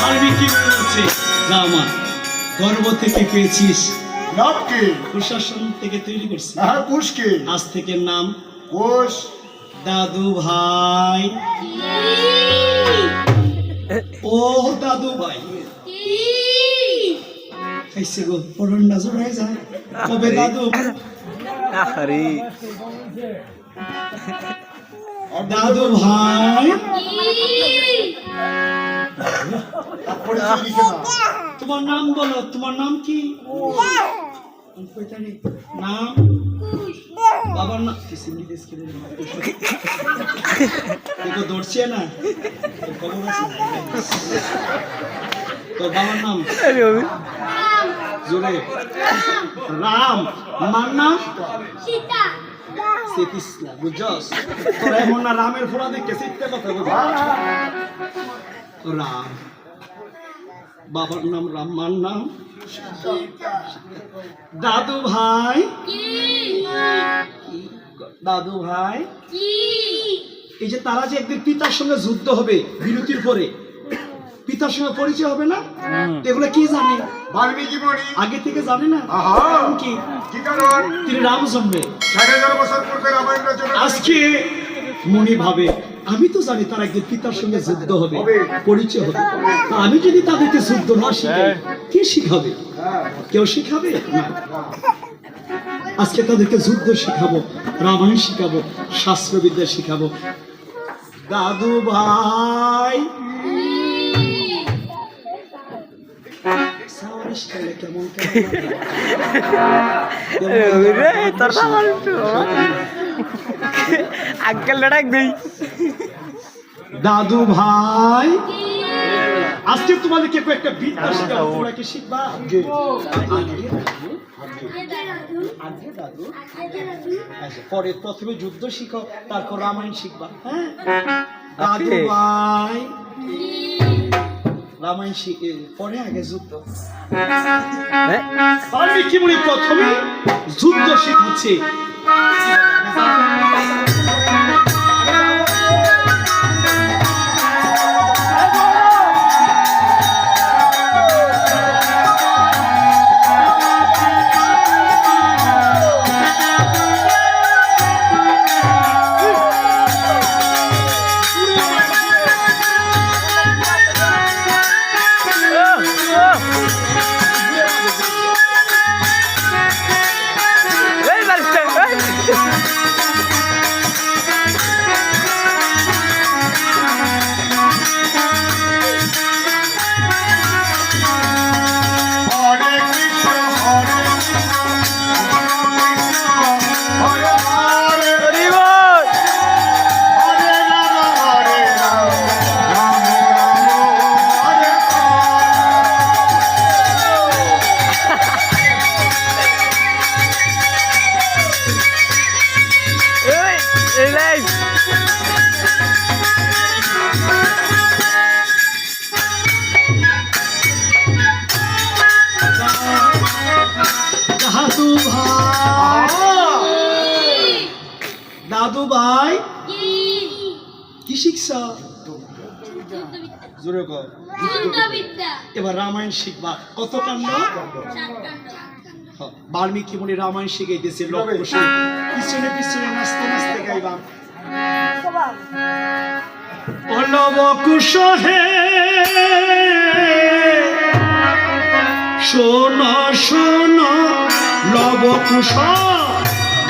পারবি কি বলছি? যা মা। গর্ব থেকে পেয়েছিস। নাম কি? প্রশাসন থেকে তৈরি করছি। হ্যাঁ কুশ কি? আজ থেকে নাম কুশ দাদু ভাই। ও দাদু ভাই। খাইছে গো পড়ন নজর হয়ে যায়। কবে দাদু আরে। দাদু ভাই। তোমার নাম বলো তোমার নাম কি? নাম? বাবার নাম দেখো দৌড়ছে না? খবর আছে তোর বাবার নাম? জোরে। রাম মার নাম? সেতিস না বুঝছস? তোরা এমন না রামের ফোড়া দেখে শিখতে কথা বুঝ রাম। বাবার নাম রাম মার নাম? দাদু ভাই? দাদু ভাই? এই যে তারা যে একদিন পিতার সঙ্গে যুদ্ধ হবে বিরতির পরে পিতার সঙ্গে পরিচয় হবে না? এগুলো কি জানে? বাল্মীকি আগে থেকে জানে না? কারণ কি? কি কারণ? তিনি রাম জন্মে। ষাট হাজার বছর পূর্বে রামায়ণ রচনা আজকে মনি ভাবে আমি তো জানি তার একদিন পিতার সঙ্গে যুদ্ধ হবে। পরিচয় হবে। আমি যদি তাদেরকে যুদ্ধ না শিখাই কে শিখাবে? হ্যাঁ কেউ শিখাবে? আজকে তাদেরকে যুদ্ধ শিখাবো রামায়ণ শিখাবো শাস্ত্রবিদ্যা শিখাবো। দাদু ভাই কেমন আঙ্কেল ডাক দেই দাদু ভাই আজকে তোমাদেরকে কয়েকটা বিদ্যা শিখাবো তোমরা কি শিখবা? দাদু আচ্ছা পরে প্রথমে যুদ্ধ শিখো তারপর রামায়ণ শিখবা হ্যাঁ? দাদু. ভাই। রামায়ণ শিখে পরে আগে যুদ্ধ। বাল্মীকি মুনি প্রথমে যুদ্ধ শিখাচ্ছে। দাদু ভাই? কি? শিখছ? জোরে কর। এবার রামায়ণ শিখবা। কত কাণ্ড? হ্যাঁ, বাল্মীকি মুনি রামায়ণ শিখাইতেছে লোক বসে পিছনে পিছনে নাচতে নাচতে গাইবা। পল্লব কুশহে শোন শোন লব কুশ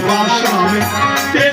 বিবাহ